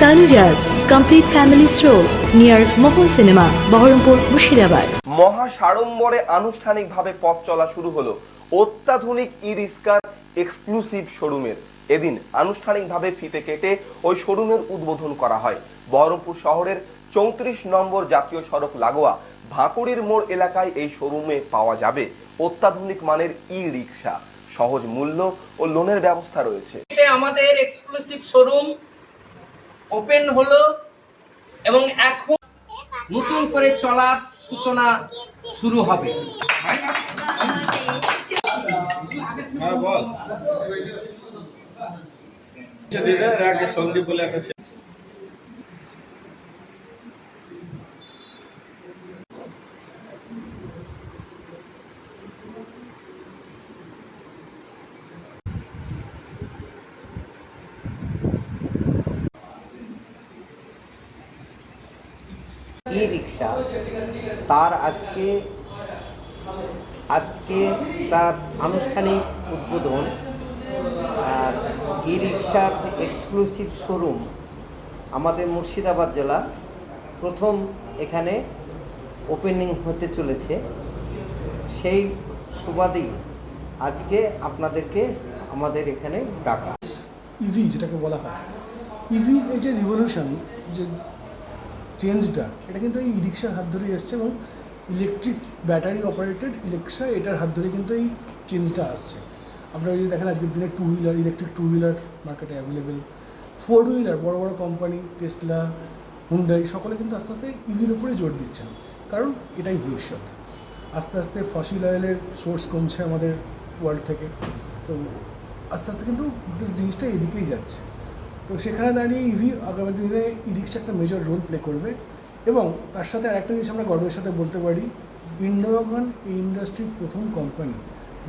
Tanujas Complete Family Stroll near Mohol Cinema, Baharampur, Mushirabad. মহা সাড়ম্বরে আনুষ্ঠানিকভাবে পথ চলা শুরু হলো অত্যাধুনিক ই রিস্কার এক্সক্লুসিভ শোরুমের এদিন আনুষ্ঠানিকভাবে ফিতে কেটে ওই শোরুমের উদ্বোধন করা হয়। বহরমপুর শহরের চৌত্রিশ নম্বর জাতীয় সড়ক লাগোয়া ভাঁকুড়ির মোড় এলাকায় এই শোরুমে পাওয়া যাবে অত্যাধুনিক মানের ই রিক্সা সহজ মূল্য ও লোনের ব্যবস্থা রয়েছে। আমাদের এক্সক্লুসিভ শোরুম ওপেন হলো এবং এখন নতুন করে চলার সূচনা শুরু হবে। হ্যাঁ বল। সন্দীপ বলে একটা ই রিক্সা তার আজকে আজকে তার আনুষ্ঠানিক উদ্বোধন, আর ই রিক্সার যে এক্সক্লুসিভ শোরুম আমাদের মুর্শিদাবাদ জেলা, প্রথম এখানে ওপেনিং হতে চলেছে। সেই সুবাদেই আজকে আপনাদেরকে আমাদের এখানে ডাকা। ইভি যেটাকে বলা হয়। ইভি এই যে রিভলিউশন যে চেঞ্জটা এটা কিন্তু এই রিক্সার হাত ধরেই এসছে এবং ইলেকট্রিক ব্যাটারি অপারেটেড ইলেকট্রিক্সা এটার হাত ধরে কিন্তু এই চেঞ্জটা আসছে। আপনারা যদি দেখেন, আজকের দিনে two wheeler electric two wheeler মার্কেটে অ্যাভেলেবেল ফোর হুইলার বড় বড় কোম্পানি টেসলা হুন্ডাই সকলে কিন্তু আস্তে আস্তে ইভির উপরে জোর দিচ্ছেন। কারণ এটাই ভবিষ্যৎ। আস্তে আস্তে ফসিল অয়েলের সোর্স কমছে আমাদের ওয়ার্ল্ড থেকে। তো আস্তে আস্তে কিন্তু জিনিসটা এদিকেই যাচ্ছে। তো সেখানে দাঁড়িয়ে ইভি আগামী দিনে ই রিক্সা একটা মেজর রোল প্লে করবে এবং তার সাথে আরেকটা জিনিস আমরা গর্বের সাথে বলতে পারি ইন্ডোগান এই ইন্ডাস্ট্রির প্রথম কোম্পানি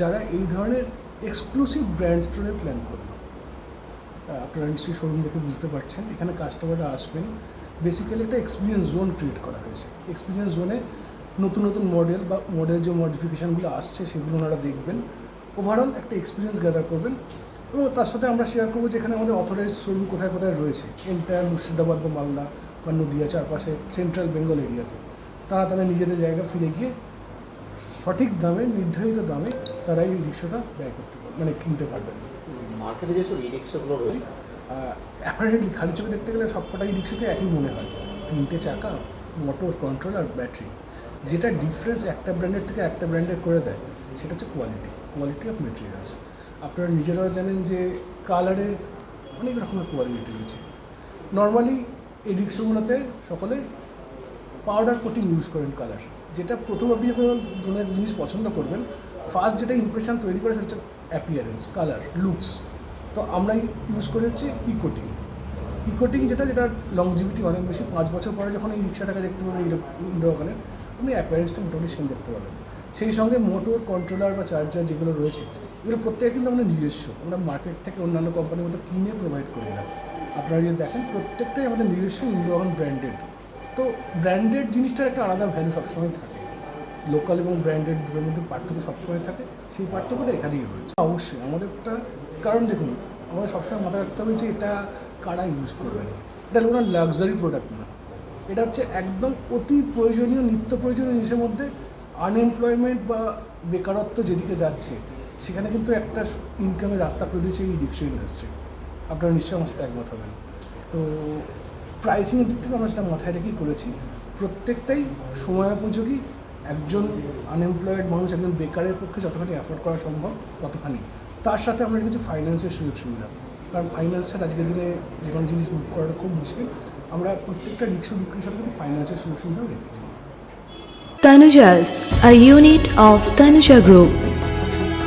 যারা এই ধরনের এক্সক্লুসিভ ব্র্যান্ড স্টোরে প্ল্যান করল। আপনারা নিশ্চয়ই শোরুম দেখে বুঝতে পারছেন, এখানে কাস্টমাররা আসবেন। বেসিক্যালি একটা এক্সপিরিয়েন্স জোন ক্রিয়েট করা হয়েছে। এক্সপিরিয়েন্স জোনে নতুন নতুন মডেল বা মডেল যে মডিফিকেশানগুলো আসছে, সেগুলো ওনারা দেখবেন। ওভারঅল একটা এক্সপিরিয়েন্স গ্যাদার করবেন। এবং তার সাথে আমরা শেয়ার করব যে এখানে আমাদের অথরাইজ শোরুম কোথায় কোথায় রয়েছে। এন্টায়ার মুর্শিদাবাদ বা মালদা বা নদিয়া চারপাশে সেন্ট্রাল বেঙ্গল এরিয়াতে তারা তাদের নিজেদের জায়গা ফিরে গিয়ে সঠিক দামে নির্ধারিত দামে তারা এই রিক্সাটা ব্যয় করতে পারবে মানে কিনতে পারবেন মার্কেটে যেসব ই রিক্সাগুলো রয়েছে। অ্যাপারেন্টলি খালি চোখে দেখতে গেলে সবকটাই রিক্সাকে একই মনে হয়। তিনটে চাকা মোটর কন্ট্রোল আর ব্যাটারি যেটা ডিফারেন্স একটা ব্র্যান্ডের থেকে একটা ব্র্যান্ডের করে দেয় সেটা হচ্ছে কোয়ালিটি কোয়ালিটি অফ মেটেরিয়ালস আপনারা নিজেরাও জানেন যে কালারের অনেক রকমের কোয়ালিটি রয়েছে। নর্মালি এই রিক্সাগুলোতে সকলে পাউডার কোটিং ইউজ করেন কালার যেটা প্রথম আপনি যখন কোনো জিনিস পছন্দ করবেন ফার্স্ট যেটা ইমপ্রেশন তৈরি করে সেটা হচ্ছে অ্যাপিয়ারেন্স কালার লুকস তো আমরা ইউজ করে হচ্ছে ইকোটিং ইকোটিং যেটা যেটা লংজিভিটি অনেক বেশি, পাঁচ বছর পরে যখন এই রিক্সাটাকে দেখতে পাবেন ইন্ডো ওখানে আপনি অ্যাপিয়ারেন্সটা মোটামুটি সেম দেখতে পাবেন সেই সঙ্গে মোটর কন্ট্রোলার বা চার্জার যেগুলো রয়েছে এগুলো প্রত্যেকে কিন্তু আমাদের নিজস্ব। আমরা মার্কেট থেকে অন্যান্য কোম্পানির মতো কিনে প্রোভাইড করি না। আপনারা যদি দেখেন, প্রত্যেকটাই আমাদের নিজস্ব ইন্ডোগান ব্র্যান্ডেড তো ব্র্যান্ডেড জিনিসটার একটা আলাদা ভ্যালু সবসময় থাকে। লোকাল এবং ব্র্যান্ডেড দুটোর মধ্যে পার্থক্য সবসময় থাকে। সেই পার্থক্যটা এখানেই রয়েছে। অবশ্যই আমাদের একটা কারণ দেখুন, আমাদের সবসময় মাথায় রাখতে হবে যে এটা কারা ইউজ করবেন। এটা কোনো লাক্সারি প্রোডাক্ট না। এটা হচ্ছে একদম অতি প্রয়োজনীয়, নিত্য প্রয়োজনীয় জিনিসের মধ্যে আনএমপ্লয়মেন্ট বা বেকারত্ব যেদিকে যাচ্ছে সেখানে কিন্তু একটা ইনকামের রাস্তা করে দিয়েছে এই রিক্সা ইন্ডাস্ট্রি আপনারা নিশ্চয়ই আমার সাথে একমত হবেন। তো প্রাইসিংয়ের দিক থেকে আমরা সেটা মাথায় রেখেই করেছি। প্রত্যেকটাই সময়োপযোগী একজন আনএমপ্লয়েড মানুষ একজন বেকারের পক্ষে যতখানি অ্যাফোর্ড করা সম্ভব ততখানি। তার সাথে আমরা রেখেছি ফাইন্যান্সের সুযোগ সুবিধা। কারণ ফাইন্যান্সের আজকের দিনে যে কোনো জিনিস মুভ করাটা খুব মুশকিল। আমরা প্রত্যেকটা রিক্সা বিক্রির সাথে কিন্তু ফাইন্যান্সের সুযোগ সুবিধাও রেখেছি। Tanujas, a unit of Tanuja Group.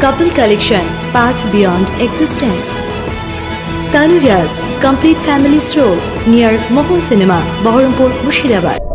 Couple collection, path beyond existence. Tanujas Complete Family stroll near Mohon Cinema, Baharampur, Mushirabad.